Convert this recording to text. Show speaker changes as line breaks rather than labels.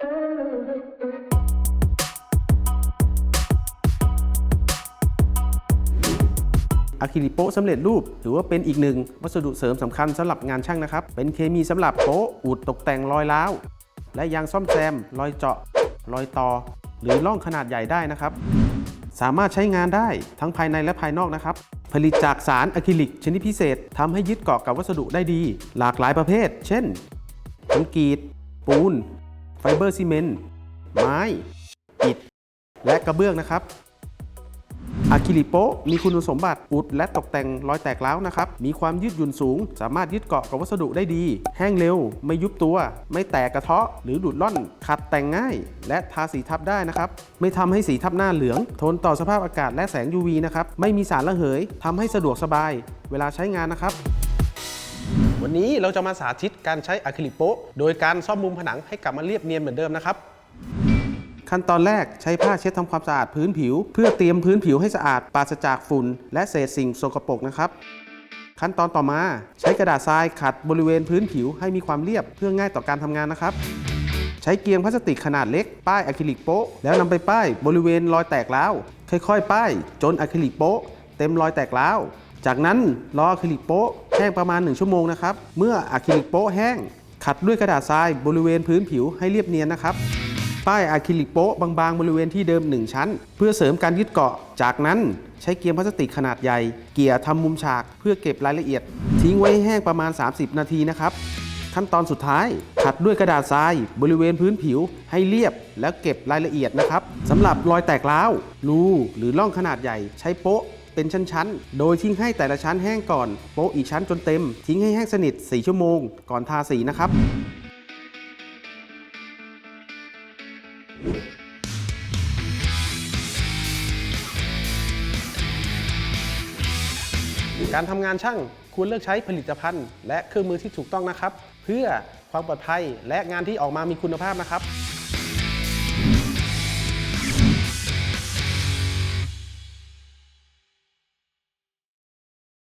อะคริลิกโป๊ะสำเร็จรูปถือว่าเป็นอีกหนึ่ง วัสดุเสริมสำคัญสำหรับงานช่างนะครับ เป็นเคมีสำหรับโป๊ะอุดตกแต่งรอยร้าว และยางซ่อมแซม รอยเจาะ รอยต่อ หรือร่องขนาดใหญ่ได้นะครับ สามารถใช้งานได้ทั้งภายในและภายนอกนะครับ ผลิตจากสารอะคริลิกชนิดพิเศษทำให้ยึดเกาะกับวัสดุได้ดี หลากหลายประเภท เช่นคอนกรีตปูน ไฟเบอร์ซีเมนต์ ไม้ อิฐ และกระเบื้องนะครับอะคริลิโปะมีคุณสมบัติอุดและตกแต่งรอยแตกร้าวนะครับ มีความยืดหยุ่นสูง สามารถยึดเกาะกับวัสดุได้ดี แห้งเร็ว ไม่ยุบตัว ไม่แตกกระเทาะ หรือหลุดล่อน ขัดแต่งง่าย และทาสีทับได้นะครับ ไม่ทำให้สีทับหน้าเหลือง ทนต่อสภาพอากาศและแสง UV นะครับ ไม่มีสารระเหยทำให้สะดวกสบาย เวลาใช้งานนะครับ วันนี้เราจะมาสาธิตการใช้อะคริลิกโป๊ะโดยการซ่อมมุมผนังให้กลับมาเรียบเนียนเหมือนเดิมนะครับ ขั้นตอนแรกใช้ผ้าเช็ดทำความสะอาดพื้นผิว เพื่อเตรียมพื้นผิวให้สะอาดปราศจากฝุ่น และเศษสิ่งสกปรกนะครับขั้นตอนต่อมาใช้กระดาษทรายขัดบริเวณพื้นผิวให้มีความเรียบเพื่อง่ายต่อการทำงานนะครับ ใช้เกียงพลาสติกขนาดเล็กป้ายอะคริลิกโป๊ะแล้วนำไปป้ายบริเวณรอยแตกร้วค่อยๆ ป้ายจนอะคริลิกโป๊ะเต็มรอยแตกร้ว จากนั้นรออะคริลิกโป๊ะ แห้งประมาณ 1 ชั่วโมงนะครับ เมื่ออะคริลิกโป๊ะแห้ง ขัดด้วยกระดาษทรายบริเวณพื้นผิวให้เรียบเนียนนะครับ ป้ายอะคริลิกโป๊ะบางๆ บริเวณที่เดิม 1 ชั้น เพื่อเสริมการยึดเกาะ จากนั้นใช้เกียร์พลาสติกขนาดใหญ่ เกี่ยทำมุมฉากเพื่อเก็บรายละเอียด ทิ้งไว้แห้งประมาณ 30 นาทีนะครับขั้นตอนสุดท้าย ขัดด้วยกระดาษทรายบริเวณพื้นผิวให้เรียบแล้วเก็บรายละเอียดนะครับสำหรับรอยแตกร้าวรูหรือร่องขนาดใหญ่ใช้โป๊ะ เป็นชั้นๆ โดยทิ้งให้แต่ละชั้นแห้งก่อนโปะอีกชั้นจนเต็ม ทิ้งให้แห้งสนิท 4 ชั่วโมง ก่อนทาสีนะครับการทำงานช่างควรเลือกใช้ผลิตภัณฑ์ และเครื่องมือที่ถูกต้องนะครับ เพื่อความปลอดภัยและงานที่ออกมามีคุณภาพนะครับ